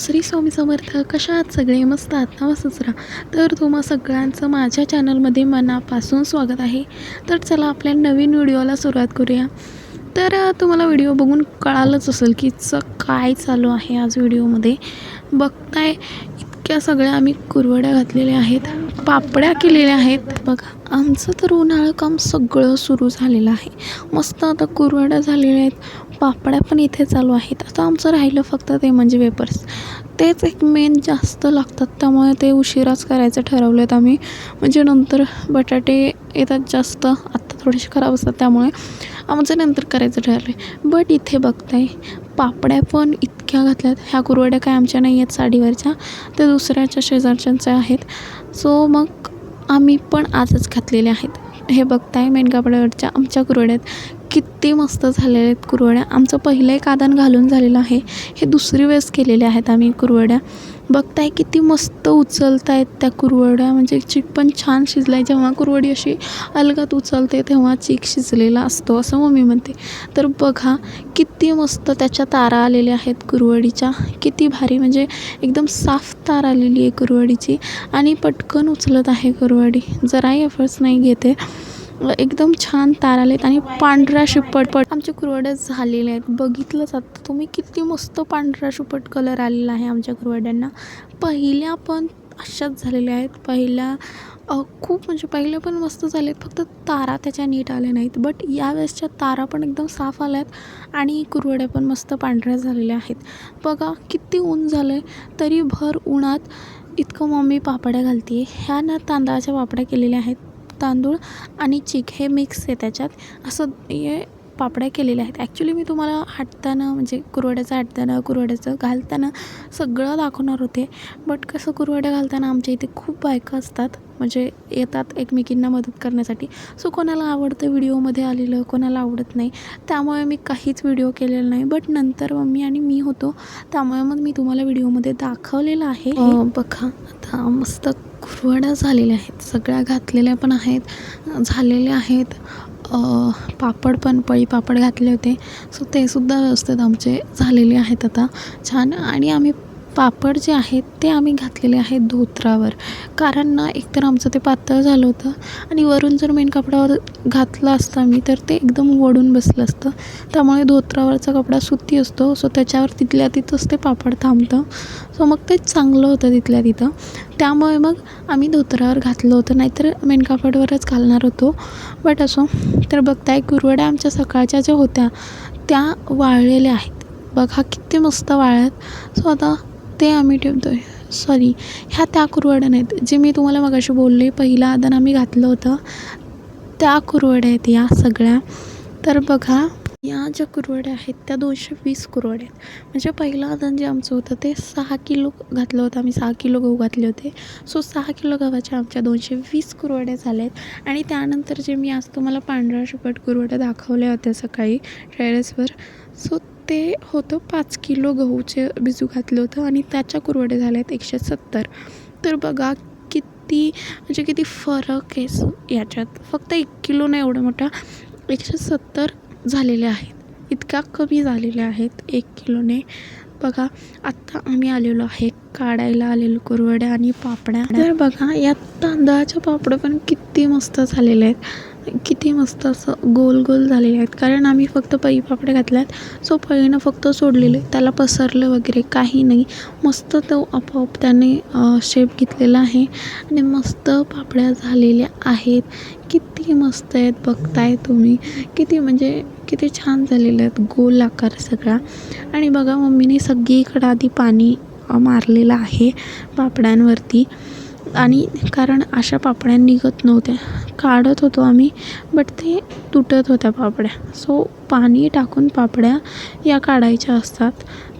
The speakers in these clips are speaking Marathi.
श्री स्वामी समर्थ कशा आहात सगळे मस्त आहात ना ससरा तर तुम्हा सगळ्यांचं माझ्या चॅनलमध्ये मनापासून स्वागत आहे. तर चला आपल्या नवीन व्हिडिओला सुरुवात करूया. तर तुम्हाला व्हिडिओ बघून कळालंच असेल की च काय चालू आहे आज व्हिडिओमध्ये. बघताय इतक्या सगळ्या आम्ही कुरवड्या घातलेल्या आहेत. पापड्या केलेल्या आहेत. बघा आमचं तर उन्हाळं काम सगळं सुरू झालेलं आहे. मस्त आता कुरवड्या झालेल्या आहेत. पापड्या पण इथे चालू आहेत. आता आमचं राहिलं फक्त ते म्हणजे वेपर्स तेच एक मेन जास्त लागतात. त्यामुळे ते उशिराच करायचं ठरवलं आहेत आम्ही. म्हणजे नंतर बटाटे येतात जास्त. आत्ता थोडेसे खराब असतात. त्यामुळे आमचं नंतर करायचं ठरलं आहे बट इथे बघताय पापड्या पण इतक्या घातल्यात. ह्या कुरवड्या काय आमच्या नाही आहेत साडीवरच्या. त्या दुसऱ्याच्या शेजारच्यांच्या आहेत. सो मग आम्ही पण आजच घातलेले आहेत. हे बघताय मेनकापड्यावरच्या आमच्या कुरवड्यात. किती मस्त झालेल्या आहेत कुरवड्या. आमचं पहिलं एक आदान घालून झालेलं आहे. हे दुसरी वेळेस केलेले आहेत आम्ही कुरवड्या. बघताय किती मस्त उचलत आहेत त्या कुरवड्या. म्हणजे चीक पण छान शिजला आहे जेव्हा कुरवडी अशी अलगात उचलते तेव्हा चीक शिजलेला असतो असं मम्मी म्हणते. तर बघा किती मस्त त्याच्या तारा आलेल्या आहेत कुरवडीच्या. किती भारी म्हणजे एकदम साफ तार आलेली आहे कुरवडीची. आणि पटकन उचलत आहे कुरवडी. जराही एफर्ट्स नाही घेते. एकदम छान तार आलेत आणि पांढऱ्या शिपट पट आमच्या कुरवड्या झालेल्या आहेत. बघितलंच आता तुम्ही किती मस्त पांढरा शिपट कलर आलेला आहे आमच्या कुरवड्यांना. पहिल्या पण अशाच झालेल्या आहेत. पहिल्या खूप म्हणजे पहिल्या पण मस्त झाले आहेत फक्त तारा त्याच्या नीट आल्या नाहीत. बट यावेळेसच्या तारा पण एकदम साफ आल्या आहेत आणि कुरवड्या पण मस्त पांढऱ्या झालेल्या आहेत. बघा किती ऊन झालं आहे तरी भर उन्हात इतकं मम्मी पापड्या घालते ह्या ना तांदळाच्या पापड्या केलेल्या आहेत. तांदूळ आणि चीक हे मिक्स आहे त्याच्यात. असं हे पापड्या केलेल्या आहेत. ॲक्च्युली मी तुम्हाला हाटताना म्हणजे कुरवड्याचं हाटताना कुरवड्याचं घालताना सगळं दाखवणार होते. बट कसं कुरवड्या घालताना आमच्या इथे खूप बायका असतात. म्हणजे येतात एकमेकींना मदत करण्यासाठी. सो कोणाला आवडतं व्हिडिओमध्ये आलेलं कोणाला आवडत नाही त्यामुळे मी काहीच व्हिडिओ केलेला नाही. बट नंतर मम्मी आणि मी होतो. त्यामुळे मग मी तुम्हाला व्हिडिओमध्ये दाखवलेलं आहे. बघा आता मस्त कुरवड्या झालेल्या आहेत. सगळ्या घातलेल्या पण आहेत. झालेल्या आहेत. पापड पण पळी पापड घातले होते. सो तेसुद्धा व्यवस्थित आमचे झालेले आहेत आता. छान. आणि आम्ही पापड जे आहेत ते आम्ही घातलेले आहेत धोत्रावर. कारण ना एकतर आमचं ते पातळ झालं होतं आणि वरून जर मेन कपड्यावर घातलं असतं मी तर ते एकदम वडून बसलं असतं. त्यामुळे धोत्रावरचा कपडा सुती असतो. सो त्याच्यावर तिथल्या तिथंच ते पापड थांबतं. सो मग ते चांगलं होतं तिथल्या तिथं. त्यामुळे मग आम्ही धोत्रावर घातलं होतं. नाहीतर मेनकापडवरच घालणार होतो. बट असो तर बघताय कुरवड्या आमच्या सकाळच्या ज्या होत्या त्या वाळलेल्या आहेत. बघा किती मस्त वाळ्यात सो आता ते आम्ही ठेवतो आहे सॉरी ह्या त्या कुरवड्या नाहीत. जे मी तुम्हाला मगाशी बोलले पहिलं आदान आम्ही घातलं होतं त्या कुरवड्या आहेत या सगळ्या. तर बघा या ज्या कुरवड्या आहेत त्या दोनशे वीस कुरवड्या आहेत. म्हणजे पहिलं आदान जे आमचं होतं ते सहा किलो घातलं होतं. आम्ही सहा किलो गहू घातले होते. सो सहा किलो गव्हाच्या आमच्या दोनशे वीस कुरवड्या झाल्या आहेत आणि त्यानंतर जे मी आज तुम्हाला पांढऱ्या शुपट कुरवड्या दाखवल्या होत्या सकाळी टेरेसवर सो ते होतं पाच किलो गहूचे भिजू घातलं होतं आणि त्याच्या कुरवड्या झाल्या आहेत एकशे सत्तर. तर बघा किती म्हणजे किती फरक आहे याच्यात. फक्त एक किलो नाही एवढा मोठा एकशे सत्तर झालेले आहेत. इतका कमी झालेल्या आहेत एक किलोने. बघा आत्ता आम्ही आलेलो आहे काढायला आलेलो कुरवड्या आणि पापड्या. तर बघा या तांदळाच्या पापड्या पण किती मस्त झालेल्या आहेत. किती मस्त असं गोल गोल झालेले आहेत. कारण आम्ही फक्त पई पापड्या घातल्या आहेत सो पळीनं फक्त सोडलेलं. आहे त्याला पसरलं वगैरे काही नाही. मस्त तो आपोआप त्याने शेप घेतलेला आहे. आणि मस्त पापड्या झालेल्या आहेत. किती मस्त आहेत. बघताय तुम्ही. किती म्हणजे किती छान झालेले आहेत. गोल आकार सगळा. आणि बघा मम्मीने सगळीकडं आधी पाणी मारलेलं आहे पापड्यांवरती. आणि कारण अशा पापड्या निघत नव्हत्या. काढत होतो आम्ही बट ते तुटत होत्या पापड्या. सो पाणी टाकून पापड्या या काढायच्या असतात.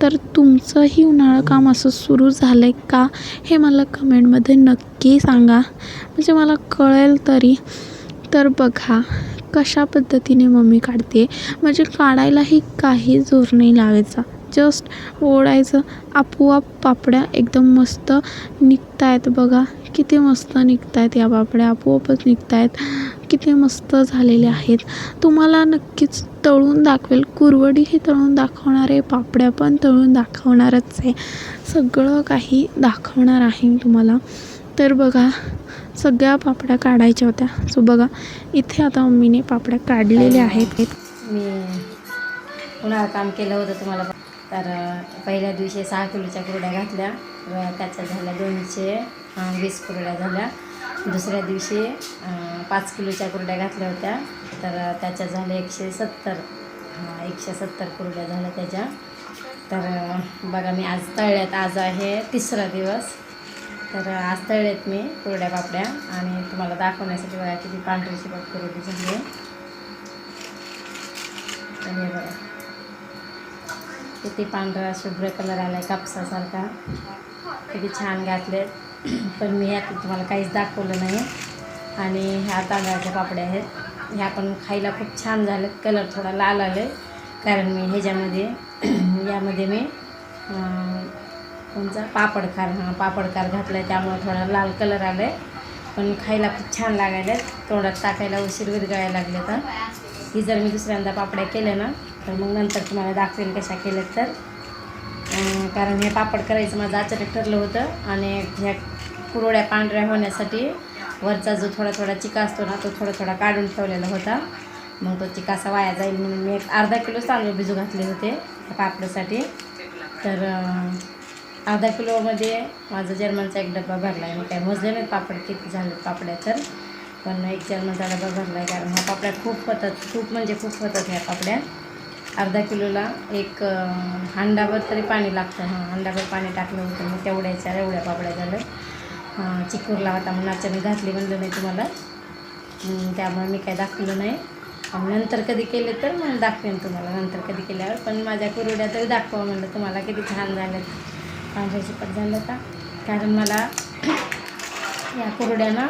तर तुमचंही उन्हाळं काम असं सुरू झालं आहे का? हे मला कमेंटमध्ये नक्की सांगा. म्हणजे मला कळेल तरी. तर बघा कशा पद्धतीने मम्मी काढते. म्हणजे काढायलाही काही जोर नाही लावायचा. जस्ट ओढायचं आपोआप पापड्या एकदम मस्त निघत आहेत बघा. किती मस्त निघत आहेत या पापड्या. आपोआपच निघत आहेत किती मस्त झालेले आहेत. तुम्हाला नक्कीच तळून दाखवेल. कुरवडीही तळून दाखवणार आहे पापड्या पण तळून दाखवणारच आहे. सगळं काही दाखवणार आहे मी तुम्हाला. तर बघा सगळ्या पापड्या काढायच्या होत्या. सो बघा इथे आता मम्मीने पापड्या काढलेल्या आहेत. मी उन्हाळं काम केलं होतं तुम्हाला. तर पहिल्या दिवशी सहा किलोच्या कुरड्या घातल्या व त्याच्या झाल्या दोनशे वीस कुरड्या झाल्या. दुसऱ्या दिवशी पाच किलोच्या कुरड्या घातल्या होत्या. तर त्याच्या झाल्या एकशे सत्तर हां, एकशे सत्तर कुरड्या झाल्या त्याच्या. तर बघा मी आज तळल्यात. आज आहे तिसरा दिवस. तर आज तळल्यात मी कुरड्या पापड्या आणि तुम्हाला दाखवण्यासाठी बघा किती पांढरी पाप कुरडी झाली आहे. तर हे बघा. किती पांढरा शुभ्र कलर आला आहे कापसासारखा. किती छान घातले पण मी यात तुम्हाला काहीच दाखवलं नाही आणि ह्या तांदळाच्या पापड्या आहेत. ह्या पण खायला खूप छान झालेत. कलर थोडा लाल आले कारण मी ह्याच्यामध्ये यामध्ये मी तुमचा कोणचा? पापडखार हां पापडकार घातला आहे त्यामुळे थोडा लाल कलर आला आहे पण खायला खूप छान लागायला तोंडात टाकायला उशीर विरगायला लागले तर ही जर मी दुसऱ्यांदा पापड्या केल्या ना तर मग नंतर तुम्हाला दाखवेल कशा केल्यात तर. कारण हे पापड करायचं माझं अचानक ठरलं होतं आणि ह्या कुरड्या पांढऱ्या होण्यासाठी वरचा जो थोडा थोडा चिका असतो ना तो थोडा थोडा काढून ठेवलेला होता. मग तो चिकासा वाया जाईल म्हणून मी एक अर्धा किलो तांदूळ भिजू घातले होते पापडासाठी. तर अर्धा किलोमध्ये माझं जर्मनचा एक डब्बा भरला आहे मी काय मोजले नाही पापड किती झाले पापड्या तर. पण एक जर्मनचा डब्बा भरला आहे कारण ह्या पापड्या खूप होतात खूप म्हणजे खूप होतात ह्या पापड्या. अर्धा किलोला एक अं, तरी पाणी लागतं. हां अंडाभर पाणी टाकलं होतं. मग तेवढ्याच्या एवढ्या पापड्या झालं. हां चिकूरला होता म्हणून अचानक घातली म्हणलं नाही तुम्हाला. त्यामुळे मी काय दाखवलं नाही. नंतर कधी केले तर मग दाखवेन तुम्हाला. नंतर कधी केल्यावर. पण माझ्या कुरड्या तरी दाखवा म्हणलं तुम्हाला किती छान झालं पांढऱ्या शिपट झालं का? कारण मला या कुरड्या आईला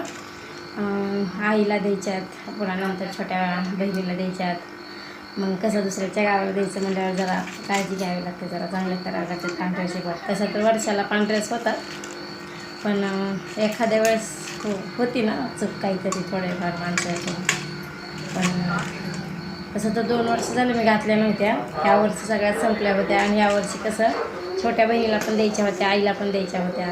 द्यायच्या आईला द्यायच्यात पुन्हा नंतर छोट्या बहिणीला द्यायच्यात. मग कसं दुसऱ्याच्या गावाला द्यायचं म्हणल्यावर जरा काळजी घ्यावी लागते जरा चांगलं करावं लागते पांढऱ्या शिकवत तसं तर वर्षाला पांढऱ्याच होतात. पण एखाद्या वेळेस हो होती ना चूक काहीतरी थोडेफार माणसाची. पण तसं तर दोन वर्ष झालं मी घातल्या नव्हत्या. ह्या वर्षी सगळ्यात संपल्या होत्या आणि यावर्षी कसं छोट्या बहिणीला पण द्यायच्या होत्या आईला पण द्यायच्या होत्या.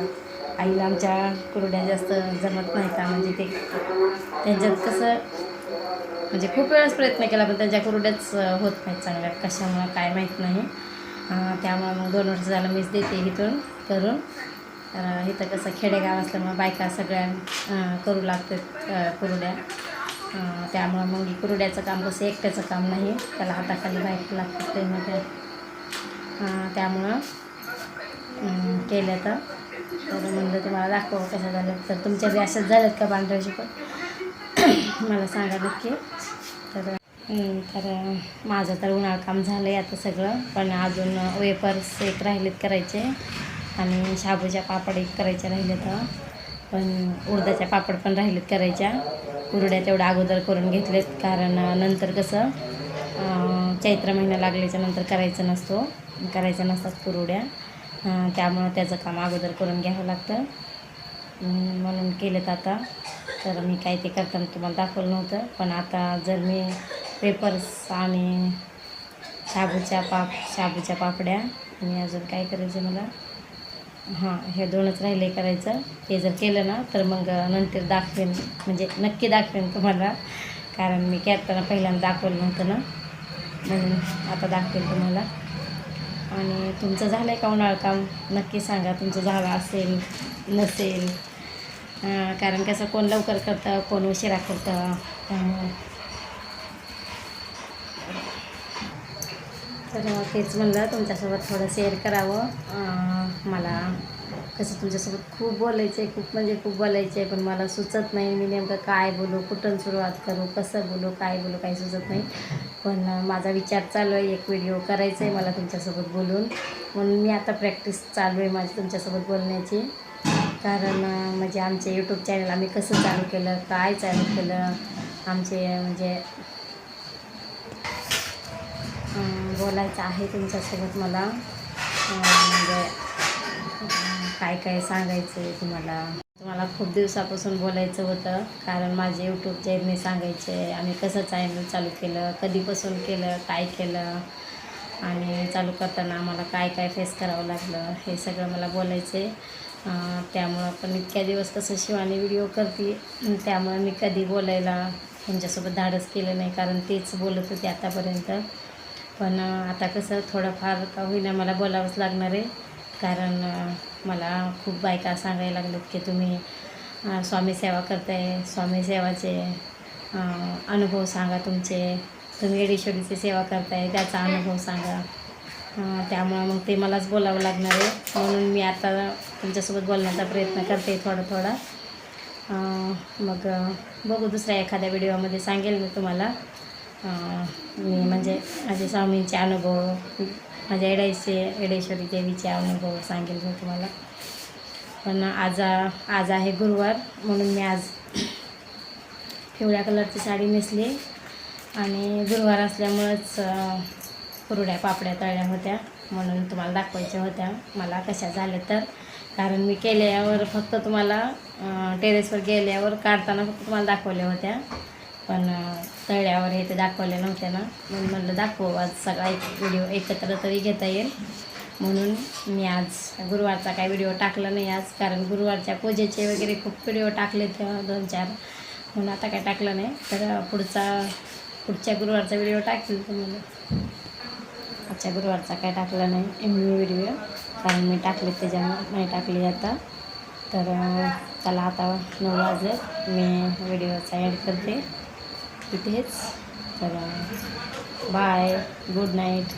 आईला आमच्या कुरड्या जास्त जमत नाही का म्हणजे ते त्यांच्यात कसं म्हणजे खूप वेळेस प्रयत्न केला पण त्यांच्या कुरड्याच होत नाहीत चांगल्या. कशामुळं काय माहीत नाही. त्यामुळं मग दोन वर्ष झालं मीच देते इथून करून. तर इथं कसं खेडेगाव असल्यामुळं बायका सगळ्या करू लागतात कुरड्या. त्यामुळं मग कुरड्याचं काम कसं एकट्याचं काम नाही. त्याला हाताखाली बायका लागतात त्यामध्ये त्यामुळं केलं तर. तर म्हणलं तुम्हाला दाखव कशा झालं तर तुमच्या बी अशाच झाल्यात का पांढऱ्याशी पण मला सांगा नक्की तर तर माझं तर उन्हाळ काम झालं आहे आता सगळं पण अजून वेपर्स एक राहिलेत करायचे आणि शाबूच्या पापड एक करायच्या राहिलेत. तर पण उडदाच्या पापड पण राहिलेत करायच्या. कुरड्या तेवढ्या अगोदर करून घेतलेत कारण नंतर कसं चैत्र महिना लागल्याच्या नंतर करायचं नसतो. करायचं नसतात कुरड्या त्यामुळं त्याचं काम अगोदर करून घ्यावं लागतं. म्हणून केलेत आता. तर मी काय ते करताना तुम्हाला दाखवलं नव्हतं. पण आता जर मी पेपर्स आणि शाबूच्या पाप शाबूच्या पापड्या आणि अजून काय करायचं मला? हां हे दोनच राहिले करायचं. ते जर केलं ना तर मग नंतर दाखवेन. म्हणजे नक्की दाखवेन तुम्हाला. कारण मी करताना पहिल्यांदा दाखवलं नव्हतं ना. म्हणून आता दाखवेन तुम्हाला. आणि तुमचं झालं आहे का उन्हाळ काम नक्की सांगा. तुमचं झालं असेल नसेल? कारण कसं कोण लवकर करतं कोण उशिरा करतं तर तेच म्हणलं तुमच्यासोबत थोडं शेअर करावं. मला कसं तुमच्यासोबत खूप बोलायचं आहे खूप म्हणजे खूप बोलायचं आहे पण मला सुचत नाही मी नेमकं काय बोलू कुठून सुरुवात करू कसं बोलू काय बोलू काही सुचत नाही. पण माझा विचार चालू आहे एक व्हिडिओ करायचा आहे मला तुमच्यासोबत बोलून. म्हणून मी आता प्रॅक्टिस चालू आहे माझी तुमच्यासोबत बोलण्याची. कारण म्हणजे आमचे यूट्यूब चॅनल आम्ही कसं चालू केलं काय चालू केलं आमचे म्हणजे बोलायचं आहे तुमच्यासोबत मला. म्हणजे काय काय सांगायचं आहे तुम्हाला? तुम्हाला खूप दिवसापासून बोलायचं होतं कारण माझे यूट्यूब चॅनल सांगायचे आम्ही कसं चॅनल चालू केलं कधीपासून केलं काय केलं आणि चालू करताना आम्हाला काय काय फेस करावं लागलं हे सगळं मला बोलायचं. आहे त्यामुळं पण इतक्या दिवस कसं शिवानी व्हिडिओ करते त्यामुळं मी कधी बोलायला तुमच्यासोबत धाडस केलं नाही कारण तेच बोलत होते आतापर्यंत. पण आता कसं थोडंफार का होईना मला बोलावंच लागणार आहे कारण मला खूप बायका सांगायला लागल्यात की तुम्ही स्वामी सेवा करताय स्वामी सेवाचे अनुभव सांगा तुमचे. तुम्ही येडेश्वरीची सेवा करताय त्याचा अनुभव सांगा. त्यामुळं मग ते मलाच बोलावं लागणार आहे. म्हणून मी आता तुमच्यासोबत बोलण्याचा प्रयत्न करते थोडा थोडा. मग बघू दुसऱ्या एखाद्या व्हिडिओमध्ये सांगेल मी तुम्हाला. मी म्हणजे माझे स्वामींचे अनुभव माझ्या एडाईचे एडेश्वरी देवीचे अनुभव सांगेल मी तुम्हाला. पण आज आज आहे गुरुवार म्हणून मी आज पिवळ्या कलरची साडी नेसली. आणि गुरुवार असल्यामुळंच कुरड्या पापड्या तळल्या होत्या. म्हणून तुम्हाला दाखवायच्या होत्या. मला कशा झाल्या तर. कारण मी केल्यावर फक्त तुम्हाला टेरेसवर गेल्यावर काढताना फक्त तुम्हाला दाखवल्या होत्या. पण तळ्यावर हे ते दाखवल्या नव्हत्या ना. म्हणून म्हणलं दाखवू आज सगळा एक व्हिडिओ एकत्र तरी घेता येईल. म्हणून मी आज गुरुवारचा काही व्हिडिओ टाकला नाही आज. कारण गुरुवारच्या पूजेचे वगैरे खूप व्हिडिओ टाकले तेव्हा दोन चार. म्हणून आता काय टाकलं नाही. तर पुढचा पुढच्या गुरुवारचा व्हिडिओ टाकेल तुम्हाला. आजच्या गुरुवारचा काय टाकला नाही मी व्हिडिओ. कारण मी टाकले त्याच्यामुळे नाही टाकले आता. तर चला आता नऊ वाजले. मी व्हिडिओचा ॲड करते. तिथेच तर बाय. Good night.